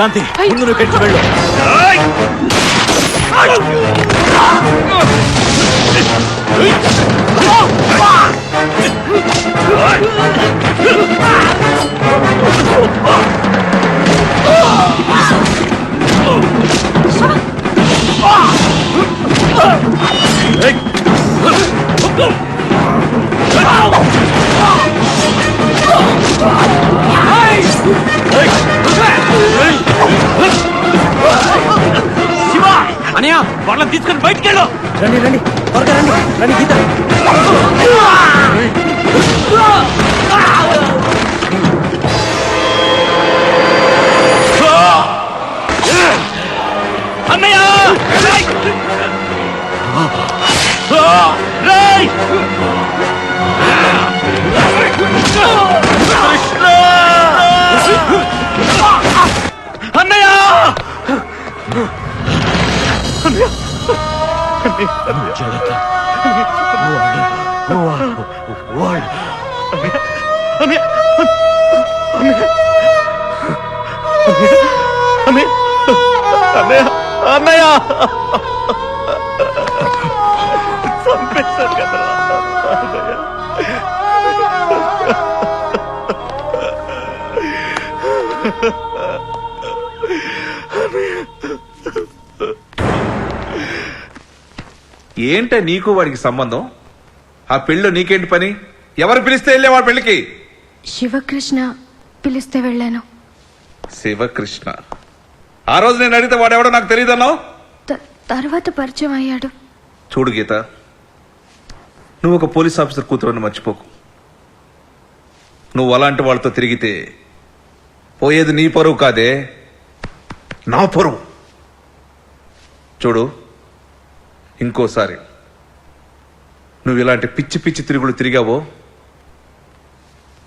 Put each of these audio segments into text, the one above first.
శాంతి ముందు నువ్వు కట్టి వెళ్ళు Oh! వాళ్ళని తీసుకొని బయటికి వెళ్ళు రండి రండి. త్వరగా రండి. రండి గీత. అన్నయ్య! రేయ్! రేయ్! అన్నయ్య. చంపేశారు. ఏంటే నీకు వాడికి సంబంధం? ఆ పెళ్ళి నీకేంటి పని? ఎవరు పిలిస్తే వెళ్ళే వాడి పెళ్ళికి? శివకృష్ణ పిలిస్తే వెళ్ళాను. శివకృష్ణ. ఆ రోజు నేను అడిగితే వాడెవడో నాకు తెలియదన్నావు తర్వాత పరిచయం అయ్యాడు. చూడు గీత నువ్వు ఒక పోలీస్ ఆఫీసర్ కూతురని మర్చిపోకు. నువ్వు అలాంటి వాళ్ళతో తిరిగితే పోయేది నీ పరువు కాదే నా పరువు. చూడు ఇంకోసారి నువ్వు ఇలాంటి పిచ్చి పిచ్చి తిరుగులు తిరిగావో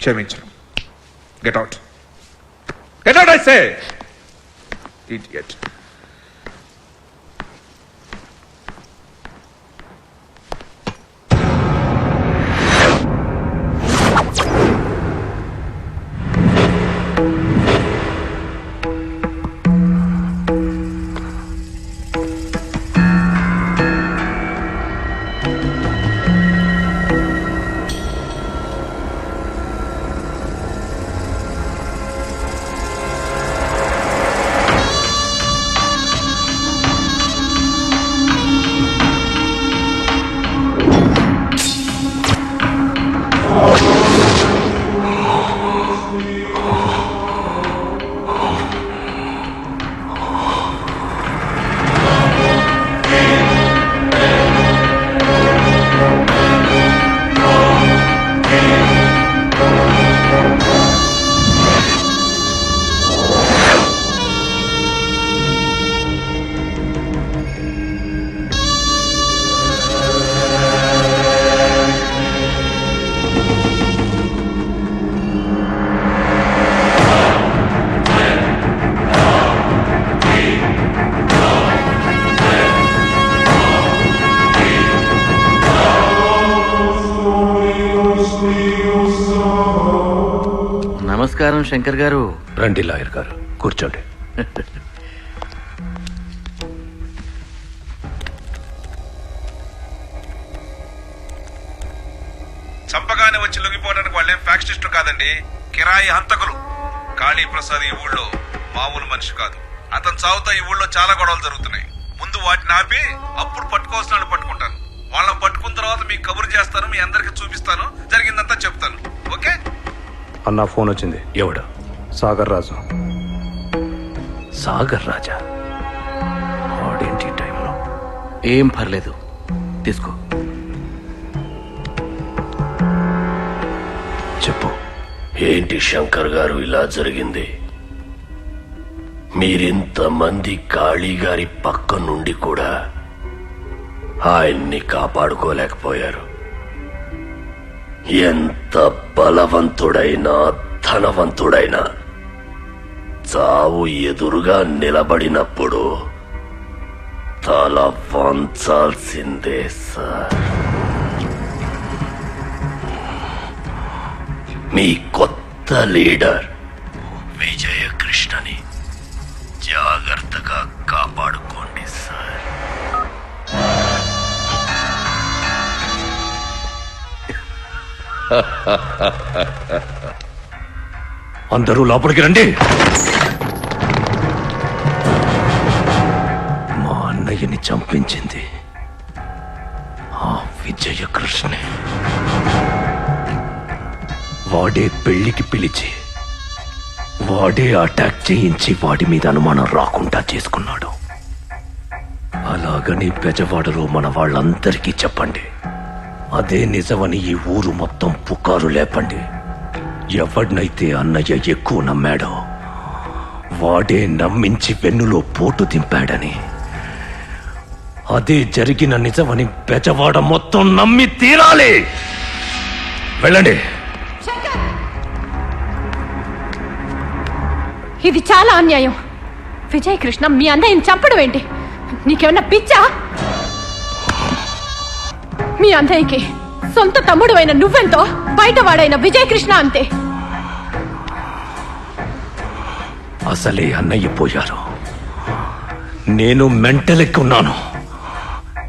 క్షమించను. Get out get out I say idiot. నమస్కారం శంకర్ గారు. రండి లాయర్ గారు కూర్చోండి. చంపగానే వచ్చి లొంగిపోవడానికి వాళ్ళేం ఫ్యాక్షనిస్టు కాదండి కిరాయి హంతకులు. కాళీ ప్రసాద్ ఈ ఊళ్ళో మామూలు మనిషి కాదు. అతను చావుతో ఈ ఊళ్ళో చాలా గొడవలు జరుగుతున్నాయి. ముందు వాటిని ఆపి అప్పుడు పట్టుకోవాల్సిన వాళ్ళు పట్టుకుంటాను వాళ్ళని పట్టుకున్న తర్వాత మీకు కబురు చేస్తాను మీ అందరికి చూపిస్తాను జరిగిందంతా చెప్తాను. ఓకే? అన్న ఫోన్ వచ్చింది. ఎవడు? సాగర్ రాజు. సాగర్ రాజా? వాడేంటి ఈ టైంలో? ఏం పర్లేదు. తీసుకో. చెప్పు. ఏంటి శంకర్ గారు ఇలా జరిగింది? మీరింతమంది కాళీగారి పక్క నుండి కూడా ఆయన్ని కాపాడుకోలేకపోయారు. ఎంత బలవంతుడైనా ధనవంతుడైనా. చావు ఎదురుగా నిలబడినప్పుడు తల వంచాల్సిందే సార్. మీ కొత్త లీడర్ విజయ అందరూ లోపలికి రండి. మా అన్నయ్యని చంపించింది ఆ విజయకృష్ణే. వాడే పెళ్ళికి పిలిచి వాడే అటాక్ చేయించి వాడి మీద అనుమానం రాకుండా చేసుకున్నాడు. అలాగని పెజవాడలో మన వాళ్ళందరికీ చెప్పండి. అదే నిజమని ఈ ఊరు మొత్తం పుకారు లేపండి. ఎవడినైతే అన్నయ్య ఎక్కువ నమ్మాడో వాడే నమ్మించి వెన్నులో పోటు దింపాడని. అదే జరిగిన నిజమని బెజవాడ మొత్తం నమ్మి తీరాలి. వెళ్ళండి. ఇది చాలా అన్యాయం. విజయ్ కృష్ణ మీ అన్నయ్యని చంపడం ఏంటి? నీకేమన్నా పిచ్చా? మీ అన్నయ్యకి సొంత తమ్ముడు అయిన నువ్వెంతో? బయటవాడైన విజయ్ కృష్ణ అంతే. అసలే అన్నయ్య పోయారు. నేను మెంటలెక్కున్నాను.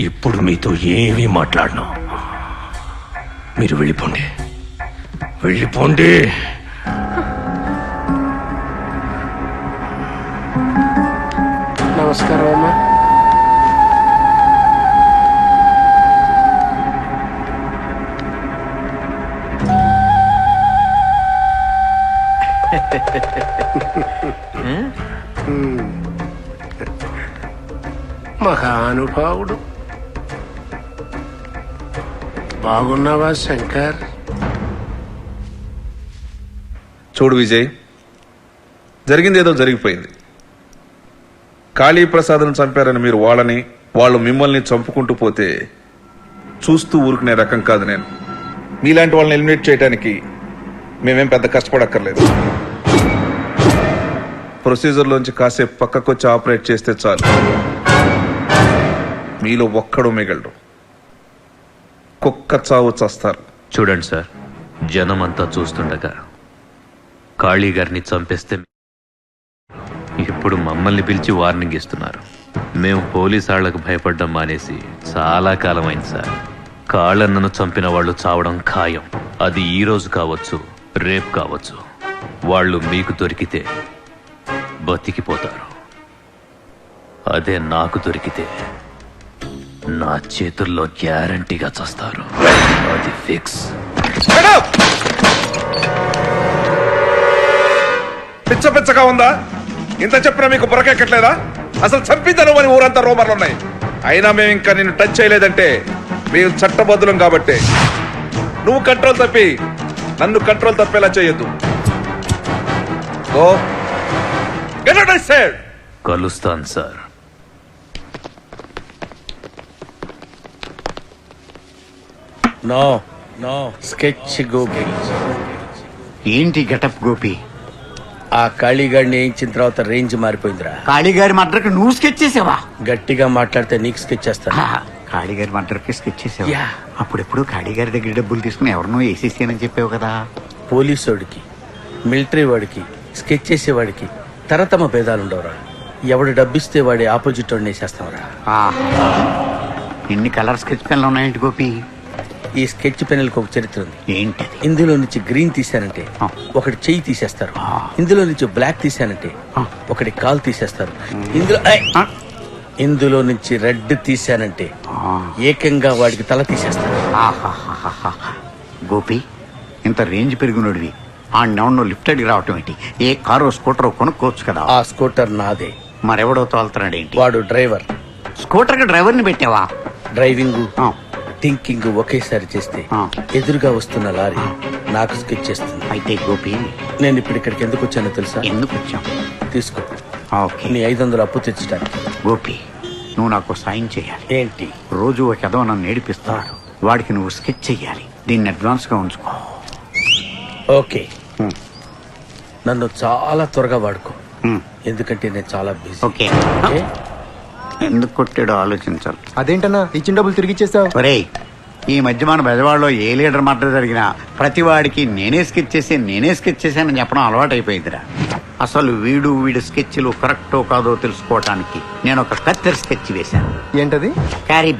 ఇప్పుడు మీతో ఏమీ మాట్లాడను. మీరు వెళ్ళిపోండి. వెళ్ళిపోండి. నమస్కారం మహానుభావుడు. బాగున్నావా శంకర్? చూడు విజయ్ జరిగింది ఏదో జరిగిపోయింది. కాళీప్రసాద్ను చంపారని మీరు వాళ్ళని వాళ్ళు మిమ్మల్ని చంపుకుంటూ పోతే చూస్తూ ఊరుకునే రకం కాదు నేను. మీలాంటి వాళ్ళని ఎలిమినేట్ చేయడానికి మేమేం పెద్ద కష్టపడక్కర్లేదు. ప్రొసీజర్లోంచి కాసేపు పక్కకొచ్చి ఆపరేట్ చేస్తే చాలు. మీలో ఒక్కడు మిగలడు. కుక్క చావు చస్తారు. చూడండి సార్ జనం అంతా చూస్తుండగా కాళీ గారిని చంపేస్తే ఇప్పుడు మమ్మల్ని పిలిచి వార్నింగ్ ఇస్తున్నారు. మేము పోలీసు వాళ్ళకు భయపడడం మానేసి చాలా కాలం అయింది సార్ కాళ్ళన్నను చంపిన వాళ్ళు చావడం ఖాయం. అది ఈ రోజు కావచ్చు రేపు కావచ్చు. వాళ్ళు మీకు దొరికితే బతికిపోతారు. అదే నాకు దొరికితే నా చేతుల్లో గ్యారంటీగా చస్తారు. అది ఫిక్స్. పిచ్చ పిచ్చగా ఉందా? ఇంత చెప్పినా మీకు బురకెక్కట్లేదా అసలు చంపిద్దను అని ఊరంతా రోమర్లు ఉన్నాయి. అయినా మేము ఇంకా నిన్ను టచ్ చేయలేదంటే మేము చట్టబద్ధులం కాబట్టి. నువ్వు కంట్రోల్ తప్పి నన్ను కంట్రోల్ తప్పేలా చేయొద్దు. ఓ సెడ్ కలుస్తాను sir. No no. Sketch Gopi. ఏంటి గెటప్ గోపి? ఆ కాళీగాడిని వేయించిన తర్వాత రేంజ్ మారిపోయిందిరా. కాళీగారి మర్డర్కి నువ్వు స్కెచ్ చేసావా? గట్టిగా మాట్లాడితే నీకు స్కెచ్ చేస్తాను ఆహా, కాళీగారి మర్డర్కి స్కెచ్ చేసావా? యా. అప్పుడెప్పుడు కాళీగారి దగ్గర డబ్బులు తీసుకుని ఎవరినో వేసేసానని చెప్పావు కదా? పోలీసోడికి మిలిటరీ వాడికి స్కెచ్ చేసేవాడికి తరతమ భేదాలు ఉండవురా ఎవడు డబ్బిస్తే వాడి ఆపోజిట్ వాడిని వేసేస్తావురా. ఎన్ని కలర్ స్కెచ్ పెన్లు ఉన్నాయండి గోపి ఈ స్కెచ్ పెన్నులకు ఒక చరిత్ర ఉంది ఏంటది ఇందులో నుంచి గ్రీన్ తీశానంటే. ఒకటి చెయ్యి తీసేస్తారు. ఇందులో నుంచి బ్లాక్ తీశానంటే. ఒకటి కాలు తీసేస్తారు ఇందులో. ఇందులో నుంచి రెడ్ తీశానంటే. ఏకంగా వాడికి తల తీసేస్తారు. గోపి ఇంత రేంజ్ పెరిగినోడివి ఆ నెవన్నో లిఫ్ట్ అడిగి రావటం ఏంటి? ఏ కారో స్కూటరో కొనుక్కోవచ్చు కదా. ఆ స్కూటర్ నాదే. మరెవడో తోలుతున్నాడు ఏంటి? వాడు డ్రైవర్. స్కూటర్కి డ్రైవర్ని పెట్టావా డ్రైవింగ్ ఆ. థింకింగ్ ఒకేసారి చేస్తే ఆ. ఎదురుగా వస్తున్న లారీ నాకు స్కెచ్ చేస్తుంది. అయితే గోపి. నేను ఇప్పుడు ఇక్కడికి ఎందుకు వచ్చానో తెలుసా? ఎందుకు వచ్చాం తీసుకో. ఓకే. నీ ఐదు వందలు అప్పు తెచ్చడానికి గోపి నువ్వు నాకు సాయం చేయాలి. ఏంటి? రోజు ఒక ఎదవ నన్ను ఏడిపిస్తాడు వాడికి నువ్వు స్కెచ్ చెయ్యాలి. దీన్ని అడ్వాన్స్గా ఉంచుకో. ఓకే. నన్ను చాలా త్వరగా వాడుకో. హ్మ్. ఎందుకంటే నేను చాలా బిజీ ఓకే ఎందుకు కొట్టాడో ఆలోచించాలి. అదేంటన్నా? ఇచ్చిన డబ్బులు తిరిగి ఇచ్చేసావు. ఒరేయ్ ఈ మధ్య మన బెజవాడలో ఏ లీడర్ మాట జరిగినా ప్రతి వాడికి నేనే స్కెచ్ చేసి నేనే స్కెచ్ చేశానని చెప్పడం అలవాటు అయిపోయిందిరా అసలు వీడు వీడి స్కెచ్లు కరెక్టో కాదో తెలుసుకోవటానికి నేను ఒక కత్తెర స్కెచ్ వేశాను. ఏంటది? క్యారీ